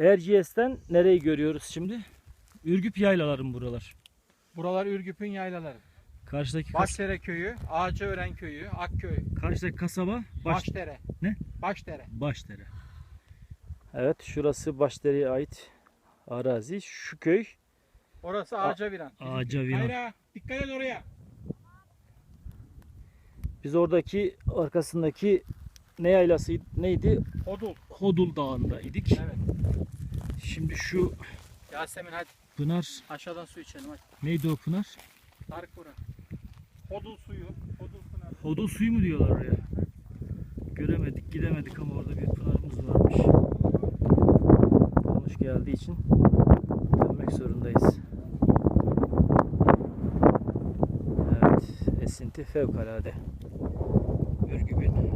Erciyes'ten nereyi görüyoruz şimdi? Ürgüp yaylaların buralar. Buralar Ürgüp'ün yaylaları. Karşıdaki kas- Başdere köyü, Ağaçören köyü, Akköy, karşıdaki kasaba Baş Başdere. Ne? Başdere. Başdere. Evet, şurası Başdere'ye ait arazi. Şu köy Orası Ağacaviran. Ağacaviran. Hayra, dikkat et oraya. Biz oradaki arkasındaki ne yaylası neydi? Odul. Hodul Dağı'nda idik. Evet. Şimdi şu Yasemin hadi Pınar aşağıdan su içelim hadi. neydi o Pınar? Tarık bura. Odul suyu, Odul pınar. Hodul suyu mu diyorlar oraya? Göremedik, gidemedik ama orada bir pınarımız varmış. Dolmuş geldiği için dönmek zorundayız. Evet, esinti fevkalade. Ürgüp'ün.